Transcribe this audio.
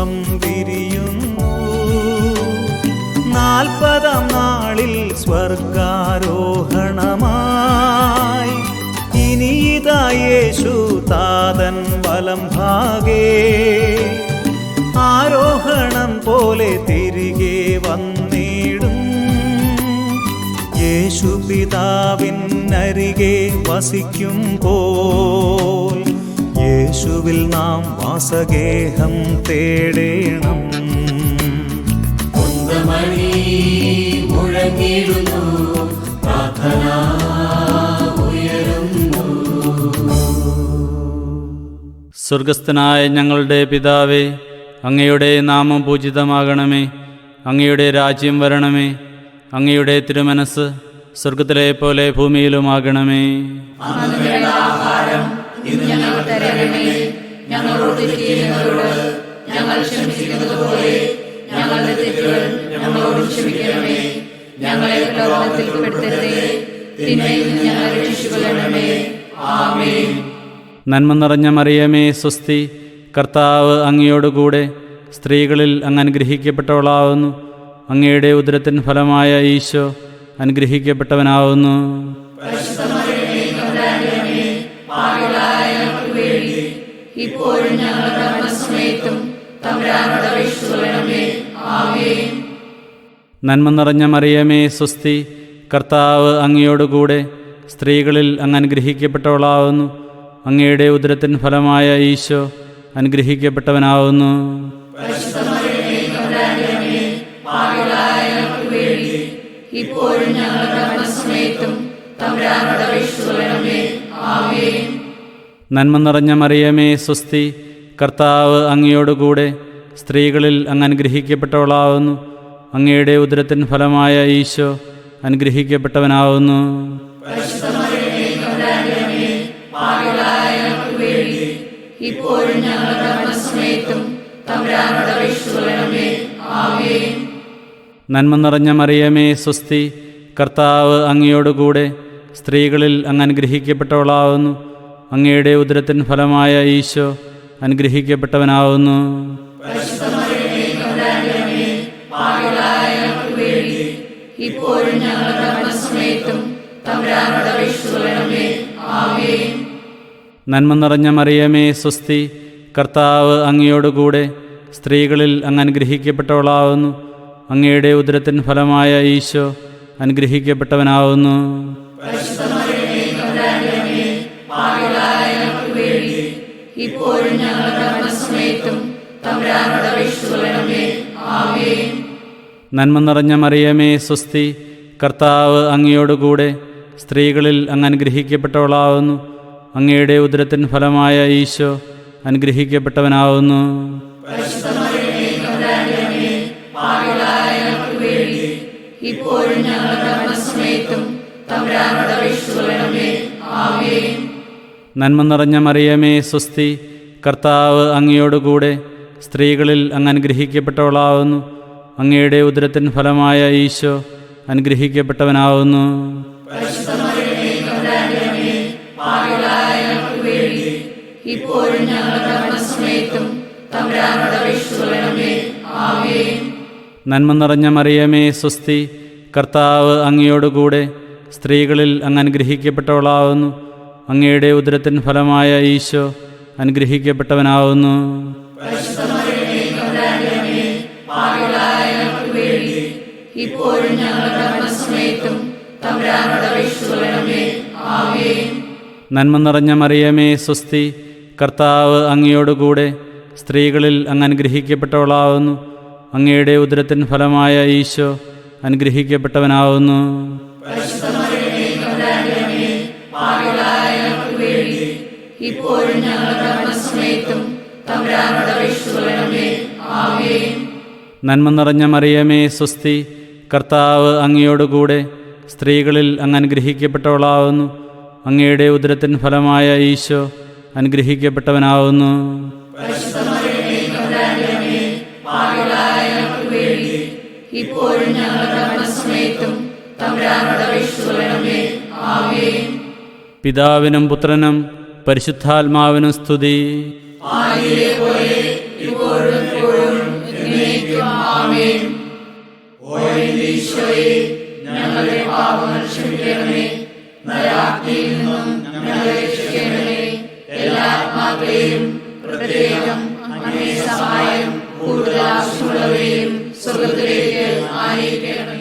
കുങ്കുമം വിരിയുന്നു നാൽപ്പതാം നാളിൽ സ്വർഗാരോഹണമായി. ഇനിയിതായേശു താതൻ വലം ഭാഗേ. ആരോഹണം പോലെ തിരികെ വന്നിടും. യേശു പിതാവിൻ അരികെ വസിക്കും പോൽ യേശുവിൽ നാം വാസഗേഹം തേടേണം. കുന്തമണി മുഴങ്ങിടുന്നു പ്രാർത്ഥന സ്വർഗസ്ഥനായ ഞങ്ങളുടെ പിതാവേ അങ്ങയുടെ നാമം പൂജിതമാകണമേ. അങ്ങയുടെ രാജ്യം വരണമേ. അങ്ങയുടെ തിരുമനസ് സ്വർഗത്തിലെ പോലെ ഭൂമിയിലുമാകണമേ. ഇന്ന് ഞങ്ങൾക്ക് തരണമേ ഞങ്ങളോട് ചെയ്യുന്നവരോട് ഞങ്ങൾ ക്ഷമിക്കുന്നത് പോലെ ഞങ്ങളുടെ തെറ്റുകൾ ഞങ്ങളോട് ക്ഷമിക്കണമേ. ഞങ്ങളെ പ്രലോഭനത്തിൽ പെടുത്തരുതേ തിന്മയിൽ ഞങ്ങളെ രക്ഷിച്ചുകൊള്ളണമേ. ആമേൻ. നന്മ നിറഞ്ഞ മറിയമേ സ്വസ്തി. കർത്താവ് അങ്ങയോടുകൂടെ സ്ത്രീകളിൽ അങ്ങ് അനുഗ്രഹിക്കപ്പെട്ടവളാവുന്നു. അങ്ങയുടെ ഉദരത്തിൻ ഫലമായ ഈശോ അനുഗ്രഹിക്കപ്പെട്ടവനാവുന്നു. ഇപ്പോഴും ഞങ്ങളുടെ മനസ്സമയത്തും തമ്പുരാനോട് അപേക്ഷിച്ചുകൊള്ളണമേ ആമേൻ. നന്മ നിറഞ്ഞ മറിയമേ സ്വസ്തി കർത്താവ് അങ്ങയോടുകൂടെ സ്ത്രീകളിൽ അങ്ങ് അനുഗ്രഹിക്കപ്പെട്ടവളാവുന്നു. അങ്ങയുടെ ഉദരത്തിൻ ഫലമായ ഈശോ അനുഗ്രഹിക്കപ്പെട്ടവനാവുന്നു. ഇപ്പോഴും ഞങ്ങളുടെ മരണസമയത്തും തമ്പുരാനോട് അപേക്ഷിച്ചുകൊള്ളണമേ നന്മ നിറഞ്ഞ മറിയമേ സ്വസ്തി കർത്താവ് അങ്ങയോടുകൂടെ സ്ത്രീകളിൽ അങ്ങ് അനുഗ്രഹിക്കപ്പെട്ടവളാവുന്നു. അങ്ങയുടെ ഉദരത്തിൻ ഫലമായ ഈശോ അനുഗ്രഹിക്കപ്പെട്ടവനാവുന്നു. നന്മ നിറഞ്ഞ മറിയമേ സ്വസ്തി കർത്താവ് അങ്ങയോടുകൂടെ സ്ത്രീകളിൽ അങ്ങ് അനുഗ്രഹിക്കപ്പെട്ടവളാവുന്നു. അങ്ങയുടെ ഉദരത്തിൻ ഫലമായ ഈശോ അനുഗ്രഹിക്കപ്പെട്ടവനാവുന്നു. നന്മ നിറഞ്ഞ മറിയമേ സ്വസ്തി കർത്താവ് അങ്ങയോടുകൂടെ സ്ത്രീകളിൽ അങ്ങ് അനുഗ്രഹിക്കപ്പെട്ടവളാവുന്നു. അങ്ങയുടെ ഉദരത്തിൻ ഫലമായ ഈശോ അനുഗ്രഹിക്കപ്പെട്ടവനാവുന്നു. ഇപ്പോഴും ഞങ്ങളുടെ മരണസമയത്തും തമ്പുരാനോട് അപേക്ഷിച്ചുകൊള്ളണമേ ആമേൻ. നന്മ നിറഞ്ഞ മറിയമേ സ്വസ്തി കർത്താവ് അങ്ങയോടുകൂടെ സ്ത്രീകളിൽ അങ്ങ് അനുഗ്രഹിക്കപ്പെട്ടവളാവുന്നു. അങ്ങയുടെ ഉദരത്തിൻ ഫലമായ ഈശോ അനുഗ്രഹിക്കപ്പെട്ടവനാവുന്നു. ഇപ്പോഴും ഞങ്ങളുടെ മരണസമയത്തും തമ്പുരാനോട് അപേക്ഷിച്ചുകൊള്ളണമേ ആമേൻ. നന്മ നിറഞ്ഞ മറിയമേ സ്വസ്തി. കർത്താവ് അങ്ങയോടുകൂടെ സ്ത്രീകളിൽ അങ്ങ് അനുഗ്രഹിക്കപ്പെട്ടവളാവുന്നു അങ്ങയുടെ ഉദരത്തിൻ ഫലമായ ഈശോ അനുഗ്രഹിക്കപ്പെട്ടവനാവുന്നു. നന്മ നിറഞ്ഞ മറിയമേ സ്വസ്തി. കർത്താവ് അങ്ങയോടുകൂടെ സ്ത്രീകളിൽ അങ്ങ് അനുഗ്രഹിക്കപ്പെട്ടവളാവുന്നു അങ്ങയുടെ ഉദരത്തിൻ ഫലമായ ഈശോ അനുഗ്രഹിക്കപ്പെട്ടവനാവുന്നു. നന്മ നിറഞ്ഞ മറിയമേ സ്വസ്തി കർത്താവ് അങ്ങയോടുകൂടെ സ്ത്രീകളിൽ അങ്ങ് അനുഗ്രഹിക്കപ്പെട്ടവളാവുന്നു. അങ്ങയുടെ ഉദരത്തിൻ ഫലമായ ഈശോ അനുഗ്രഹിക്കപ്പെട്ടവനാവുന്നു. ഇപ്പോഴും ഞങ്ങളുടെ മരണസമയത്തും തമ്പുരാനോട് അപേക്ഷിച്ചുകൊള്ളണമേ ആമേൻ നന്മ നിറഞ്ഞ മറിയമേ സ്വസ്തി കർത്താവ് അങ്ങയോടുകൂടെ സ്ത്രീകളിൽ അങ്ങ് അനുഗ്രഹിക്കപ്പെട്ടവളാവുന്നു. അങ്ങയുടെ ഉദരത്തിൻ ഫലമായ ഈശോ അനുഗ്രഹിക്കപ്പെട്ടവനാവുന്നു. ഇപ്പോഴും ഞങ്ങളുടെ മരണസമയത്തും തമ്പുരാനോട് അപേക്ഷിച്ചുകൊള്ളണമേ ആമേൻ. പിതാവിനും പുത്രനും പരിശുദ്ധാത്മാവിനും സ്തുതി. പ്രത്യേകം സഹായം കൂടുതൽ ആവശ്യമുള്ളവരെയും സ്വർഗത്തിലേക്ക് ആനയിക്കണമേ